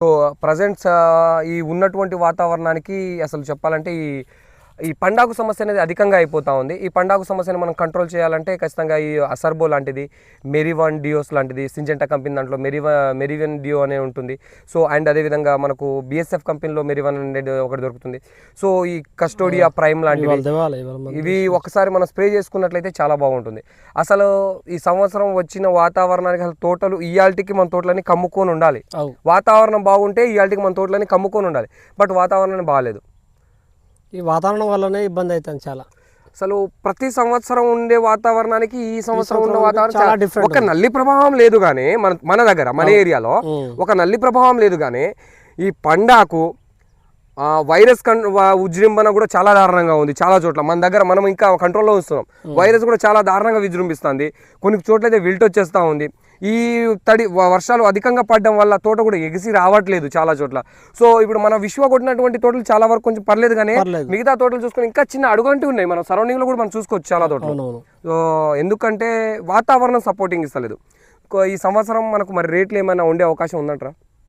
So presents ఈ ఉన్నటువంటి వాతావరణానికి అసలు చెప్పాలంటే ఈ ఈ పండాగు సమస్య అనేది అధికంగా అయిపోతూ ఉంది. ఈ పండాగు సమస్యను మనం కంట్రోల్ చేయాలంటే ఖచ్చితంగా ఈ అసర్బో లాంటిది మెరివాన్ డియోస్ లాంటిది సింజెంటా కంపెనీ దాంట్లో మెరివా మెరివన్ డియో అనే ఉంటుంది. సో అండ్ అదేవిధంగా మనకు బిఎస్ఎఫ్ కంపెనీలో మెరివన్ అనేది ఒకటి దొరుకుతుంది. సో ఈ కస్టోడియా ప్రైమ్ లాంటివి ఇవి ఒకసారి మనం స్ప్రే చేసుకున్నట్లయితే చాలా బాగుంటుంది. అసలు ఈ సంవత్సరం వచ్చిన వాతావరణానికి అసలు తోటలు ఇయాల్టికి మన తోటలని కమ్ముకొని ఉండాలి. వాతావరణం బాగుంటే ఇయాల్టికి మన తోటలని కమ్ముకొని ఉండాలి. బట్ వాతావరణం బాగాలేదు. ఈ వాతావరణం వల్లనే ఇబ్బంది అవుతుంది చాలా. అసలు ప్రతి సంవత్సరం ఉండే వాతావరణానికి ఈ సంవత్సరం ఉండే సంవత్సరం వాతావరణం చాలా different ఒక నల్లి ప్రభావం లేదు కానీ మన మన దగ్గర మన ఏరియాలో. ఒక నల్లి ప్రభావం లేదు కానీ ఈ పండాకు వైరస్ కన్ ఉజృంభణ కూడా చాలా దారుణంగా ఉంది చాలా చోట్ల. మన దగ్గర మనం ఇంకా కంట్రోల్లో ఉంచుతున్నాం. వైరస్ కూడా చాలా దారుణంగా విజృంభిస్తుంది. కొన్ని చోట్ల అయితే విల్ట్ వచ్చేస్తూ ఉంది. ఈ తడి వర్షాలు అధికంగా పడడం వల్ల తోట కూడా ఎగిసి రావట్లేదు చాలా చోట్ల. సో ఇప్పుడు మన విశ్వ కొట్టినటువంటి తోటలు చాలా వరకు కొంచెం పర్లేదు కానీ. మిగతా తోటలు చూసుకొని ఇంకా చిన్న అడుగంటి ఉన్నాయి. మన సరౌండింగ్లో కూడా మనం చూసుకోవచ్చు చాలా తోటలు. సో ఎందుకంటే వాతావరణం సపోర్టింగ్ ఇస్తలేదు. ఈ సంవత్సరం మనకు మరి రేట్లు ఏమైనా ఉండే అవకాశం ఉందంటారా?